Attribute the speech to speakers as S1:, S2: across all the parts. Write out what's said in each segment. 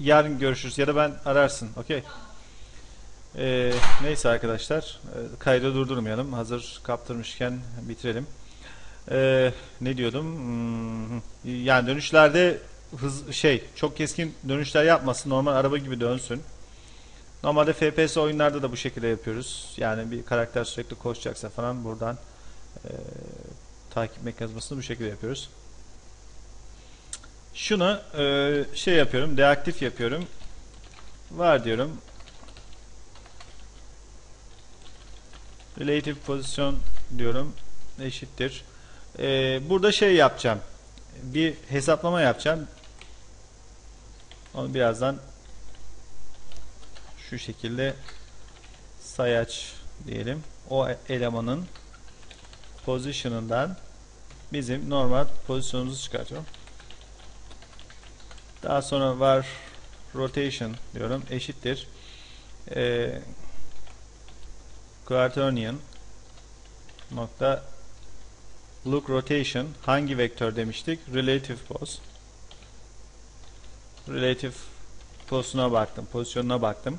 S1: yarın görüşürüz ya da ben ararsın. Okey. Ee, neyse arkadaşlar. e, Kaydı durdurmayalım. Hazır kaptırmışken bitirelim. Ee, ne diyordum? Hmm, yani dönüşlerde hız şey çok keskin dönüşler yapmasın. Normal araba gibi dönsün. Normalde FPS oyunlarda da bu şekilde yapıyoruz. Yani bir karakter sürekli koşacaksa falan buradan e, takip mekanizmasını bu şekilde yapıyoruz. Şunu e, şey yapıyorum, deaktif yapıyorum. Var diyorum. Relative pozisyon diyorum. Eşittir. E, burada şey yapacağım. Bir hesaplama yapacağım. Onu birazdan şu şekilde sayaç diyelim. O elemanın position'ından bizim normal pozisyonumuzu çıkartıyorum. Daha sonra var rotation diyorum eşittir. Ee, quaternion nokta look rotation hangi vektör demiştik? Relative pose. Relative pozisyona baktım. Pozisyonuna baktım.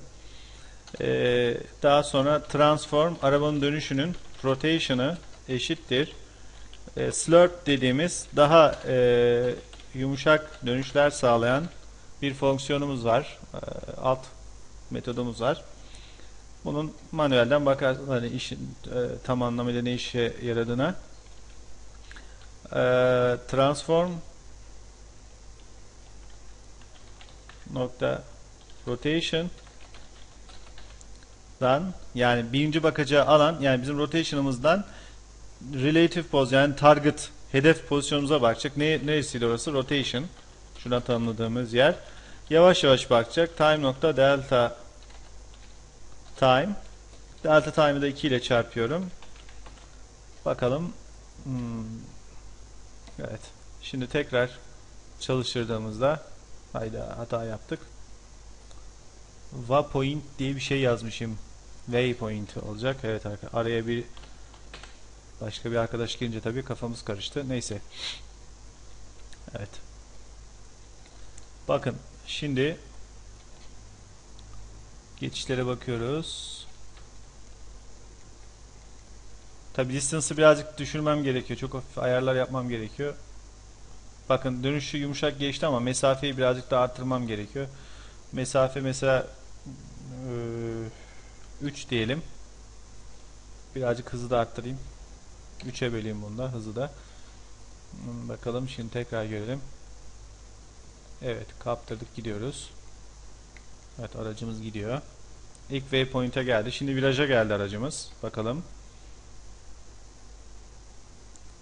S1: Ee, daha sonra transform arabanın dönüşünün rotation'ı eşittir. E, slurp dediğimiz daha e, yumuşak dönüşler sağlayan bir fonksiyonumuz var. E, alt metodumuz var. Bunun manuelden bakarsanız hani işin e, tam anlamıyla ne işe yaradığına. E, transform nokta rotation dan yani birinci bakacağı alan yani bizim rotation'ımızdan relative pose yani target hedef pozisyonumuza bakacak. Ne, neresiydi orası? Rotation. Şuradan tanımladığımız yer. Yavaş yavaş bakacak. Time nokta delta time. Delta time'ı da 2 ile çarpıyorum. Bakalım. Hmm. Evet. Şimdi tekrar çalıştırdığımızda hayda hata yaptık. Waypoint diye bir şey yazmışım. Waypoint olacak. Evet arkadaşlar. Araya bir başka bir arkadaş girince tabii kafamız karıştı. Neyse. Evet. Bakın şimdi geçişlere bakıyoruz. Tabi distance'ı birazcık düşürmem gerekiyor. Çok hafif ayarlar yapmam gerekiyor. Bakın dönüşü yumuşak geçti ama mesafeyi birazcık daha arttırmam gerekiyor. Mesafe mesela 3 diyelim. Birazcık hızı da arttırayım. 3'e böleyim bunda hızı da. Bakalım şimdi tekrar görelim. Evet kaptırdık gidiyoruz. Evet aracımız gidiyor. İlk waypoint'e geldi. Şimdi viraja geldi aracımız. Bakalım.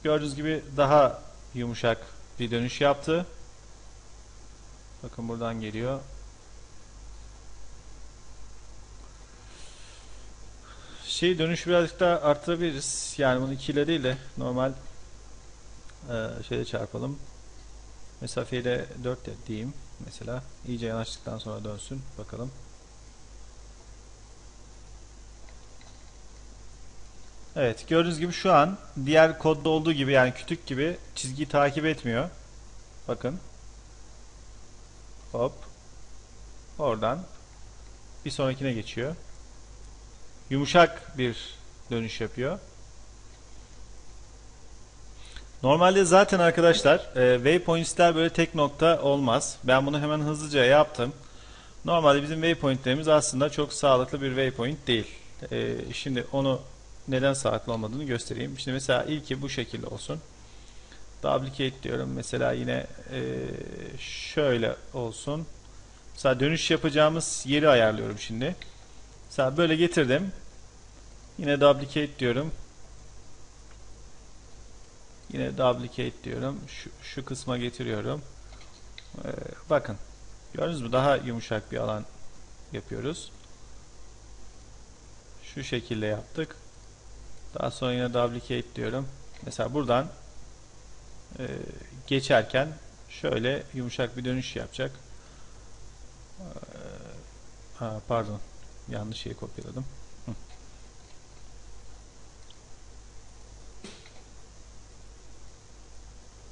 S1: Gördüğünüz gibi daha yumuşak bir dönüş yaptı. Bakın buradan geliyor. Şey dönüşü birazcık daha arttırabiliriz. Yani bunu 2 ile değil de normal e, şeyle çarpalım. Mesafeyi de 4 diyeyim mesela. İyice yanaştıktan sonra dönsün. Bakalım. Evet gördüğünüz gibi şu an diğer kodda olduğu gibi yani kütük gibi çizgiyi takip etmiyor. Bakın. Hop. Oradan bir sonrakine geçiyor. Yumuşak bir dönüş yapıyor. Normalde zaten arkadaşlar e, waypoints'ler böyle tek nokta olmaz. Ben bunu hemen hızlıca yaptım. Normalde bizim waypoint'lerimiz aslında çok sağlıklı bir waypoint değil. E, şimdi onu neden sağlıklı olmadığını göstereyim. Şimdi mesela ilki bu şekilde olsun. Duplicate diyorum. Mesela yine e, şöyle olsun. Mesela dönüş yapacağımız yeri ayarlıyorum şimdi. Mesela böyle getirdim. Yine duplicate diyorum. Yine duplicate diyorum. Şu, şu kısma getiriyorum. Ee, bakın. Gördünüz mü? Daha yumuşak bir alan yapıyoruz. Şu şekilde yaptık. Daha sonra yine duplicate diyorum. Mesela buradan e, geçerken şöyle yumuşak bir dönüş yapacak. Ee, ha, pardon. Yanlış şeyi kopyaladım.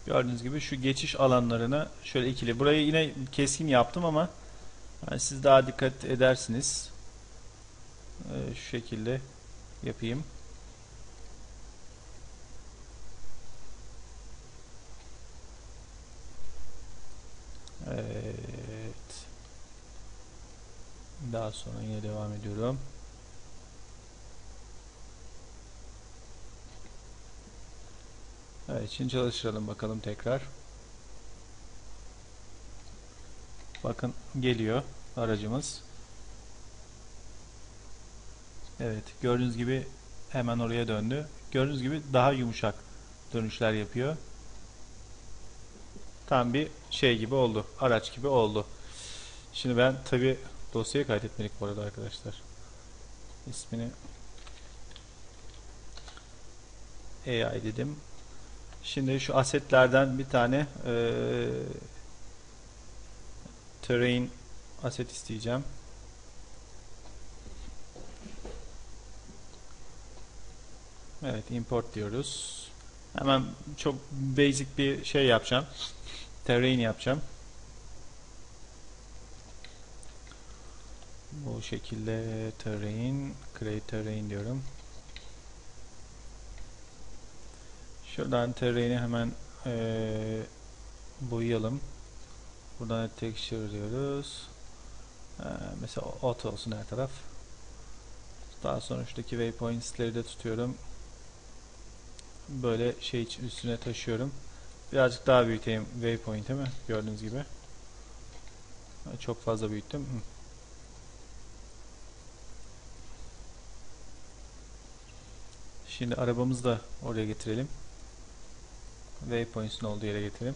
S1: Gördüğünüz gibi şu geçiş alanlarını şöyle ikili. Burayı yine keskin yaptım ama Yani siz daha dikkat edersiniz. Ee, şu şekilde yapayım. Evet. Daha sonra yine devam ediyorum. Evet, şimdi çalıştıralım bakalım tekrar. Bakın geliyor aracımız. Evet, gördüğünüz gibi hemen oraya döndü. Gördüğünüz gibi daha yumuşak dönüşler yapıyor. Tam bir şey gibi oldu. Araç gibi oldu. Şimdi ben tabi dosyayı kaydetmedik bu arada arkadaşlar. İsmini AI dedim. Şimdi şu asetlerden bir tane ee, terrain aset isteyeceğim. Evet import diyoruz. Hemen çok basic bir şey yapacağım. Terrain yapacağım. Bu şekilde terrain, create terrain diyorum. Şuradan terrain'i hemen ee, boyayalım. Buradan texture diyoruz. Ee, mesela auto olsun her taraf. Daha sonra şuradaki waypoints'leri de tutuyorum. Böyle şey üstüne taşıyorum. Birazcık daha büyüteyim waypoint'i mi? Gördüğünüz gibi. Çok fazla büyüttüm. Şimdi arabamızı da oraya getirelim. Waypoints'in olduğu yere getirelim.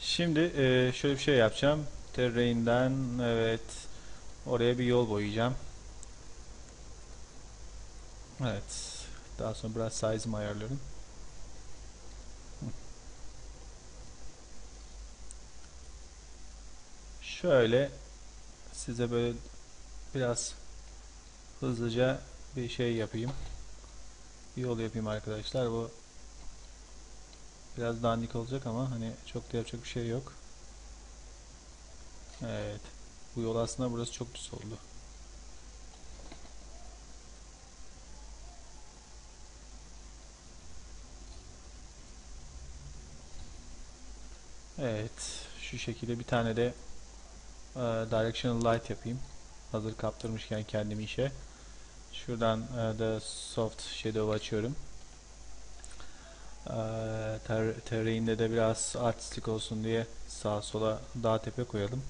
S1: Şimdi e, şöyle bir şey yapacağım. Terrain'den evet oraya bir yol boyayacağım. Evet. Daha sonra biraz size'ımı ayarlıyorum. Şöyle size böyle biraz hızlıca bir şey yapayım. Bir yol yapayım arkadaşlar. Bu biraz dandik olacak ama hani çok da yapacak bir şey yok. Evet. Bu yol aslında burası çok düz oldu. Evet. Şu şekilde bir tane de e, directional light yapayım. Hazır kaptırmışken kendimi işe. Şuradan e, da soft shadow açıyorum. E, ter terrain'de de biraz artistik olsun diye sağa sola dağ tepe koyalım.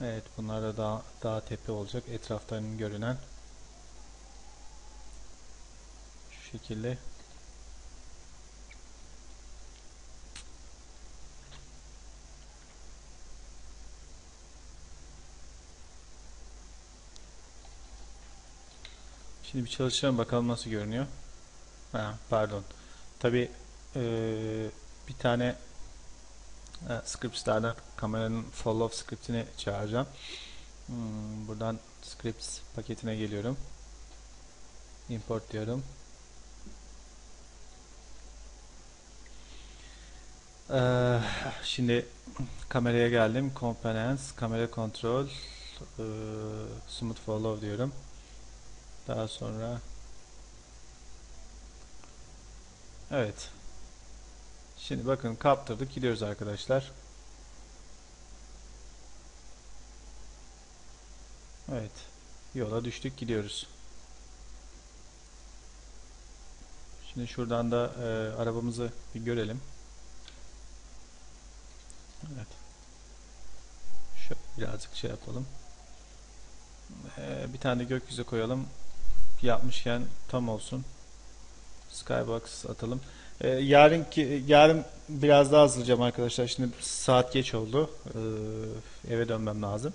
S1: Evet bunlar da dağ, dağ tepe olacak. Etraftan görünen şu şekilde Şimdi bir çalışalım bakalım nasıl görünüyor. Ha, pardon. Tabi e, bir tane e, scripts'lerden kameranın follow scriptini çağıracağım. Hmm, buradan scripts paketine geliyorum. Import diyorum. Ee, şimdi kameraya geldim. Components, kamera control, e, smooth follow diyorum. Daha sonra Evet. Şimdi bakın kaptırdık gidiyoruz arkadaşlar. Evet. Yola düştük gidiyoruz. Şimdi şuradan da e, arabamızı bir görelim. Evet. Şöyle birazcık şey yapalım. E, bir tane de gökyüzü koyalım yapmışken tam olsun. Skybox atalım. Ee, yarınki yarın biraz daha hazırlayacağım arkadaşlar. Şimdi saat geç oldu. Ee, eve dönmem lazım.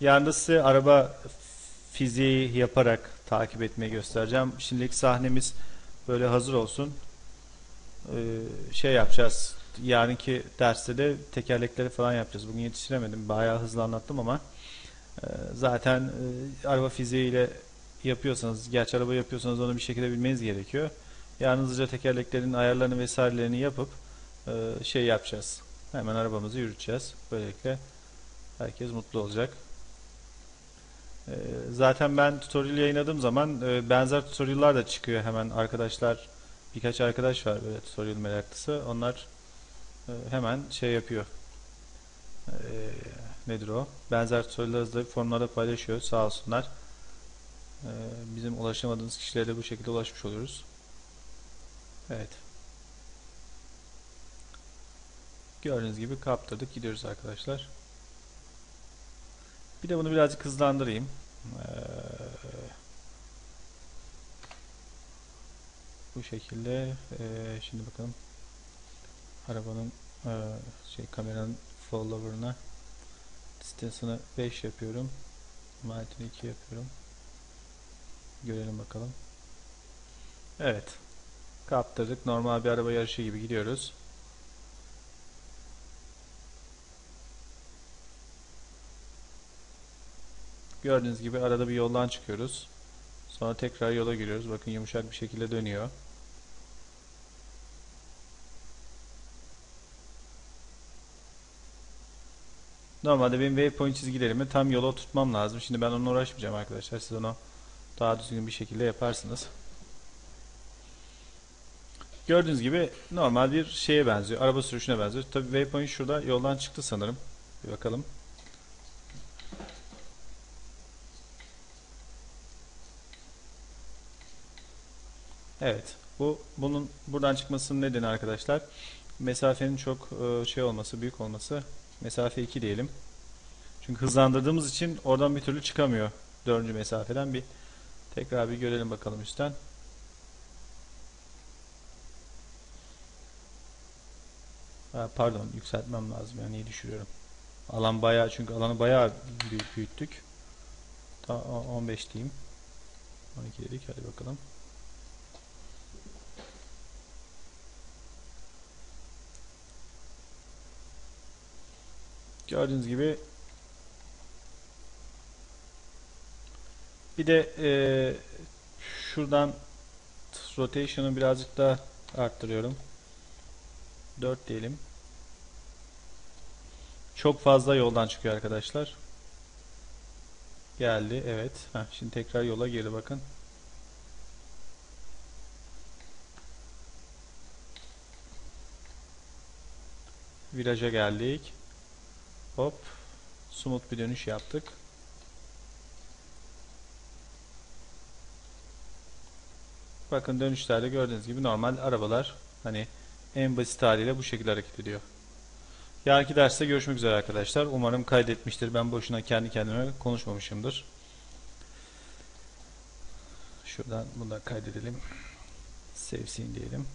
S1: Yarın da size araba fiziği yaparak takip etmeyi göstereceğim. Şimdilik sahnemiz böyle hazır olsun. Ee, şey yapacağız. Yarınki derste de tekerlekleri falan yapacağız. Bugün yetiştiremedim. Bayağı hızlı anlattım ama e, zaten e, araba fiziğiyle yapıyorsanız, gerçi araba yapıyorsanız onu bir şekilde bilmeniz gerekiyor. Yani hızlıca tekerleklerin ayarlarını vesairelerini yapıp e, şey yapacağız. Hemen arabamızı yürüteceğiz. Böylelikle herkes mutlu olacak. E, zaten ben tutorial yayınladığım zaman e, benzer tutorial'lar da çıkıyor hemen arkadaşlar. Birkaç arkadaş var böyle tutorial meraklısı. Onlar e, hemen şey yapıyor. E, nedir o? Benzer tutorial'ları da forumlarda paylaşıyor. Sağ olsunlar. E, bizim ulaşamadığımız kişilere de bu şekilde ulaşmış oluyoruz. Evet. Gördüğünüz gibi kaptırdık. Gidiyoruz arkadaşlar. Bir de bunu birazcık hızlandırayım. Ee, bu şekilde ee, şimdi bakalım arabanın ee, şey kameranın follower'ına distance'ını 5 yapıyorum. Martin'i 2 yapıyorum. Görelim bakalım. Evet. Kaptırdık. Normal bir araba yarışı gibi gidiyoruz. Gördüğünüz gibi arada bir yoldan çıkıyoruz. Sonra tekrar yola giriyoruz. Bakın yumuşak bir şekilde dönüyor. Normalde benim waypoint çizgilerimi tam yola oturtmam lazım. Şimdi ben onunla uğraşmayacağım arkadaşlar. Siz onu daha düzgün bir şekilde yaparsınız. Gördüğünüz gibi normal bir şeye benziyor. Araba sürüşüne benziyor. Tabii waypoint şurada yoldan çıktı sanırım. Bir bakalım. Evet. Bu bunun buradan çıkmasının nedeni arkadaşlar mesafenin çok e, şey olması, büyük olması. Mesafe 2 diyelim. Çünkü hızlandırdığımız için oradan bir türlü çıkamıyor. Dördüncü mesafeden bir tekrar bir görelim bakalım üstten. Pardon yükseltmem lazım yani iyi düşürüyorum. Alan bayağı çünkü alanı bayağı büyüttük. Ta 15 diyeyim. 12 dedik hadi bakalım. Gördüğünüz gibi bir de e, şuradan rotation'ı birazcık daha arttırıyorum. 4 diyelim. Çok fazla yoldan çıkıyor arkadaşlar. Geldi evet. Heh, şimdi tekrar yola girdi bakın. Viraja geldik. Hop. Smooth bir dönüş yaptık. Bakın dönüşlerde gördüğünüz gibi normal arabalar hani en basit haliyle bu şekilde hareket ediyor. Yarınki derste görüşmek üzere arkadaşlar. Umarım kaydetmiştir. Ben boşuna kendi kendime konuşmamışımdır. Şuradan bunu da kaydedelim. Sevsin diyelim.